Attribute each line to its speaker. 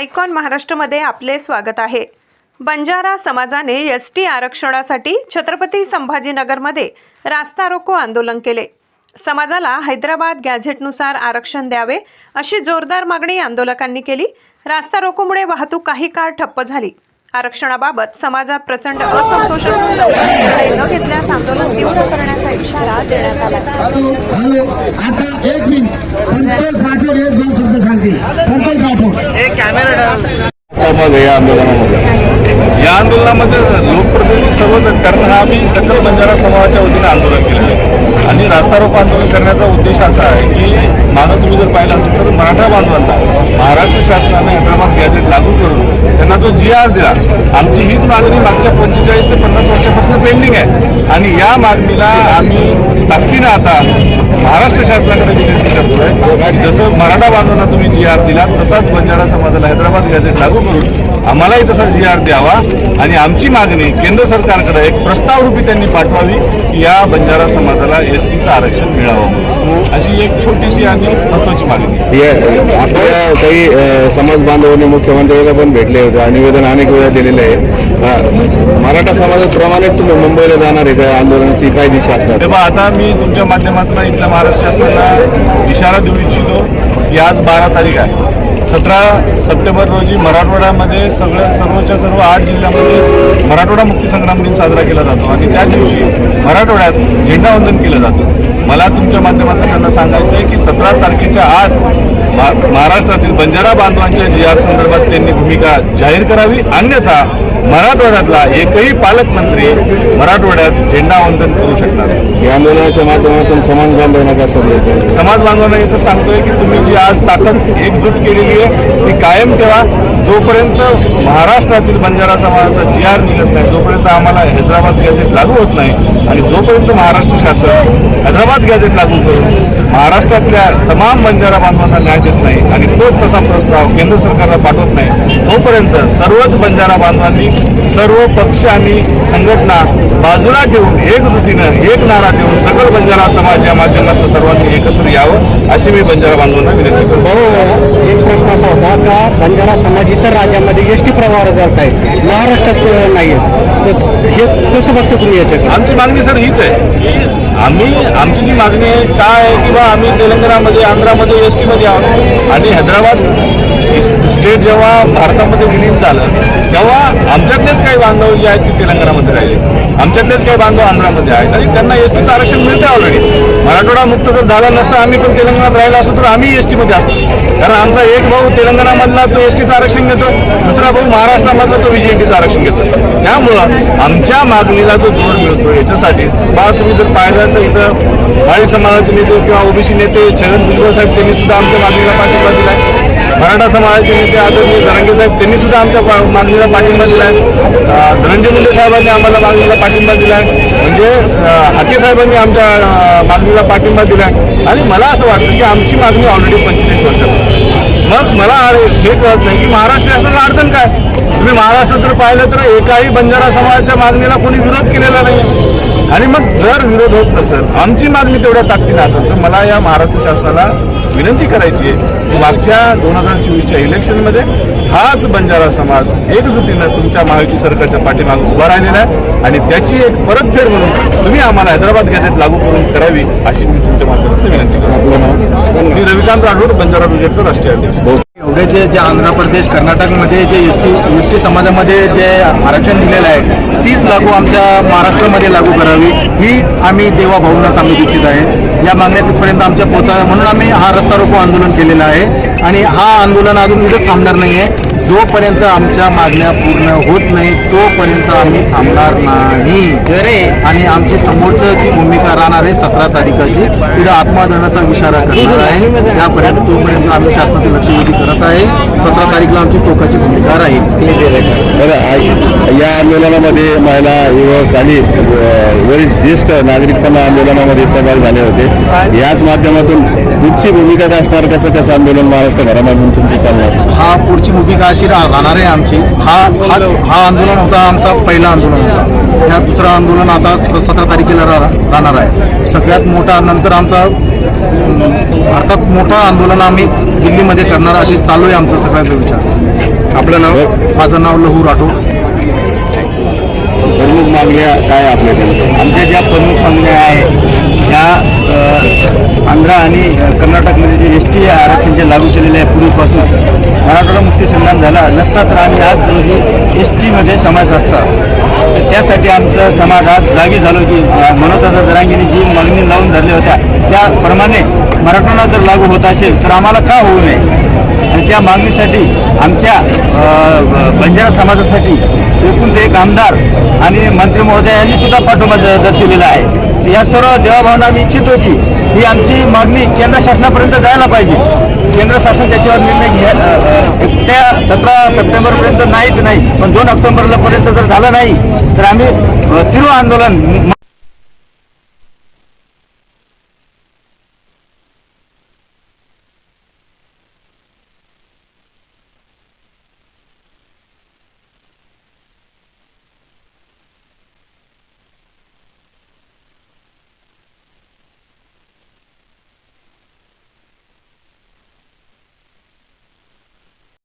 Speaker 1: Icon महाराष्ट्रमध्ये आपले स्वागत आहे. बंजारा समाजाने एस टी आरक्षणासाठी छत्रपती संभाजीनगरमध्ये रास्ता रोको आंदोलन केले. समाजाला हैदराबाद गॅझेटनुसार आरक्षण द्यावे अशी जोरदार मागणी आंदोलकांनी केली. रास्ता रोकोमुळे वाहतूक काही काळ ठप्प झाली. आरक्षणाबाबत समाजात प्रचंड असंतोष निर्णय न घेतल्यास आंदोलन तीव्र करण्याचा इशारा देण्यात आला.
Speaker 2: आता एक मिनिट
Speaker 3: या आंदोलनामध्ये. या आंदोलनामध्ये लोकप्रतिनिधी सर्वच आहेत कारण हा आम्ही सकल बंजारा समाजाच्या वतीने आंदोलन केलेलं आहे. आणि रास्ता रोको आंदोलन करण्याचा उद्देश असा आहे की मागं तुम्ही जर पाहिलं असेल तर मराठा बांधवांना महाराष्ट्र शासनाने हैदराबाद गॅझेट लागू करून त्यांना जो जी आर दिला आमची हीच मागणी मागच्या पंचेचाळीस ते पन्नास वर्षापासून पेंडिंग आहे. आणि या मागणीला आम्ही ताकदीनं आता महाराष्ट्र शासनाकडे विनंती करतोय. जसं मराठा बांधवांना तुम्ही जी आर दिला तसाच बंजारा समाजाला हैदराबाद गॅझेट लागू करून आम्हालाही तसा जी आर द्यावा. आणि आमची मागणी केंद्र सरकारकडे एक प्रस्ताव रूपी त्यांनी पाठवावी की या बंजारा समाजाला एस टीचं आरक्षण मिळावं म्हणून. अशी एक छोटीशी आणि महत्वाची मागणी.
Speaker 4: हे आपल्या काही समाज बांधवांनी मुख्यमंत्र्याला पण भेटले होते निवेदन अनेक वेळा दिलेले आहे मराठा समाजाप्रमाणे तुम्ही मुंबईला जाणार आहे त्या आंदोलनाची काय दिशा असणार?
Speaker 3: तेव्हा आता मी तुमच्या माध्यमातून इथल्या महाराष्ट्र शासनाला इशारा देऊ इच्छितो की आज बारा तारीख आहे. सतरा सप्टेंबर रोजी मराठवाड्यामध्ये सगळ्या सर्वच्या सर्व आठ जिल्ह्यामध्ये मराठवाडा मुक्तीसंग्राम दिन साजरा केला जातो आणि त्या दिवशी मराठवाड्यात झेंडावंदन केलं जातं. मला तुमच्या माध्यमातून त्यांना सांगायचं आहे की सतरा तारखेच्या आत महाराष्ट्रातील बंजारा बांधवांच्या जी आर संदर्भात त्यांनी भूमिका जाहीर करावी अन्यथा मराठवाड्यातला एकही पालकमंत्री मराठवाड्यात झेंडावंदन करू शकणार.
Speaker 4: या आंदोलनाच्या माध्यमातून समाज बांधवांना काय द्यायचा?
Speaker 3: समाज बांधवांना इथं सांगतोय की तुम्ही जी आज ताकद एकजूट केलेली आहे ती कायम ठेवा जोपर्यंत महाराष्ट्रातील बंजारा समाजाचा जी आर निघत नाही जोपर्यंत आम्हाला हैदराबाद गॅझेट लागू होत नाही आणि जोपर्यंत महाराष्ट्र शासन हैदराबाद गॅझेट लागू करून महाराष्ट्रातल्या तमाम बंजारा बांधवांना न्याय देत नाही आणि तोच तसा प्रस्ताव केंद्र सरकारला पाठवत नाही तोपर्यंत सर्वच बंजारा बांधवांनी सर्व पक्ष आणि संघटना बाजूला ठेवून एकजुटीनं एक नारा देऊन सकल बंजारा समाज या माध्यमातून सर्वांनी एकत्र यावं अशी मी बंजारा बांधवांना विनंती करतो.
Speaker 2: हो, हो, हो. एक प्रश्न असा होता का बंजारा समाज इतर राज्यांमध्ये एस टी प्रवाह करत आहेत महाराष्ट्रात नाही तर हे कसं बघतो तुम्ही याच्यात
Speaker 3: आमची मागणी सर हीच आहे. की आम्ही आमची जी मागणी आहे काय आहे किंवा आम्ही तेलंगणामध्ये आंध्रामध्ये एस टीमध्ये आहोत आणि हैदराबाद स्टेट जेव्हा भारतामध्ये विलीन झालं तेव्हा आमच्यातलेच काही बांधव जे आहेत ते तेलंगणामध्ये राहिले. आमच्यातलेच काही बांधव आंध्रामध्ये आहेत आणि त्यांना एस टीचं आरक्षण मिळते ऑलरेडी मराठवाडा मुक्त जर झाला नसता आम्ही पण तेलंगणात राहिला असतो तर आम्ही एस टीमध्ये असतो. कारण आमचा एक भाऊ तेलंगणामधला तो एस टीचं आरक्षण घेतो. दुसरा भाऊ महाराष्ट्रामधला तो टीचं आरक्षण घेतो. त्यामुळं आमच्या मागणीला जो जोर मिळतो याच्यासाठी बा तुम्ही जर पाहिलं तर इथं माळी समाजाचे नेते किंवा ओबीसी नेते छगन भुजबळ साहेब त्यांनी सुद्धा आमच्या मागणीला पाठिंबा आहे मराठा समाजाचे नेते आदरणीय जरांगे साहेब त्यांनी सुद्धा आमच्या मागणीला पाठिंबा दिलाय. आहे धनंजय मुंडे साहेबांनी आम्हाला मागणीला पाठिंबा दिलाय. म्हणजे हाके साहेबांनी आमच्या मागणीला पाठिंबा दिलाय. आणि मला असं वाटतं की आमची मागणी ऑलरेडी पंचवीस वर्षापासून मग मला हे कळत नाही की महाराष्ट्र शासनाला अडचण काय? तुम्ही महाराष्ट्रात जर पाहिलं तर एकाही बंजारा समाजाच्या मागणीला कोणी विरोध केलेला नाही आणि मग जर विरोध होत नसेल आमची मागणी तेवढ्या ताकदीनं असेल तर मला या महाराष्ट्र शासनाला विनंती करायची आहे मागच्या दोन हजार चोवीसच्या इलेक्शनमध्ये हाच बंजारा समाज एकजुटीनं तुमच्या महायुती सरकारच्या पाठीमागे उभा राहिलेला आहे. आणि त्याची एक परतफेड म्हणून तुम्ही आम्हाला हैदराबाद गॅझेट लागू करून करावी अशी मी तुमच्या माध्यमातून विनंती करतो. मी रविकांत राठोड बंजारा ब्रिगेडचा राष्ट्रीय अध्यक्ष.
Speaker 5: पुढे जे जे आंध्र प्रदेश कर्नाटकमध्ये जे एस टी एस टी समाजामध्ये जे आरक्षण दिलेलं आहे तीच लागू आमच्या महाराष्ट्रामध्ये लागू करावी ही आम्ही देवाभाऊंना सांगू इच्छित आहे. या मागण्या तिथपर्यंत आमच्या पोहोचाव्या म्हणून आम्ही हा रस्ता रोको आंदोलन केलेलं आहे. आणि हा आंदोलन अजून कुठेच थांबणार नाही आहे जोपर्यंत आमच्या मागण्या पूर्ण होत नाही तोपर्यंत आम्ही थांबणार नाही. आणि आमची समोरचं जी भूमिका राहणार आहे सतरा तारीखाची तिथं आत्मदनाचा इशारा करणार आहे. त्यापर्यंत तोपर्यंत आम्ही शासनाचे लक्ष वेधी करत आहे. सतरा तारीखला आमची टोकाची भूमिका राहील.
Speaker 4: या आंदोलनामध्ये महिला युवक आणि वरिष्ठ ज्येष्ठ नागरिक पण आंदोलनामध्ये सहभागी झाले होते. याच माध्यमातून पुढची भूमिका काय असणार कसं कसं आंदोलन महाराष्ट्रभरामधून तुमची चालणार?
Speaker 5: हा पुढची भूमिका रा- राहणार आहे आमची. हा हा हा आंदोलन होता आमचा पहिला आंदोलन होता. ह्या दुसरं आंदोलन आता सतरा तारखेला राहणार आहे. सगळ्यात मोठा नंतर आमचा भारतात मोठं आंदोलन आम्ही दिल्लीमध्ये करणार अशी चालू आहे आमचा सगळ्याचा विचार.
Speaker 4: आपलं नाव?
Speaker 5: माझं नाव लहू राठोड.
Speaker 4: प्रमुख मागण्या काय आपल्याकडे?
Speaker 2: आमच्या ज्या प्रमुख मागण्या आहेत त्या आंध्र आणि कर्नाटकमध्ये जे एस टी आरक्षण जे लागू केलेले आहे पूर्वीपासून मराठवाडा झाला. नसता तर आम्ही आज रोजी एस टीमध्ये समाज असता. तर त्यासाठी आमचा समाज आज जागी झालो की अ, मनोदादा जरांगीने जी मागणी लावून धरल्या होत्या त्याप्रमाणे मराठवाडा जर लागू होत असेल तर आम्हाला का होऊ नये? आणि त्या मागणीसाठी आमच्या बंजारा समाजासाठी एकूण ते एक आमदार आणि मंत्री महोदयांनी सुद्धा पाठिंबा दर्शवलेला आहे. या सर्व देवाभावना आम्ही इच्छितो की ही आमची मागणी केंद्र शासनापर्यंत जायला पाहिजे. केंद्र शासन त्याच्यावर निर्णय घ्या त्या सतरा सप्टेंबरपर्यंत नाहीच नाही पण दोन ऑक्टोबरला पर्यंत जर झालं नाही तर आम्ही तिरु तीव्र आंदोलन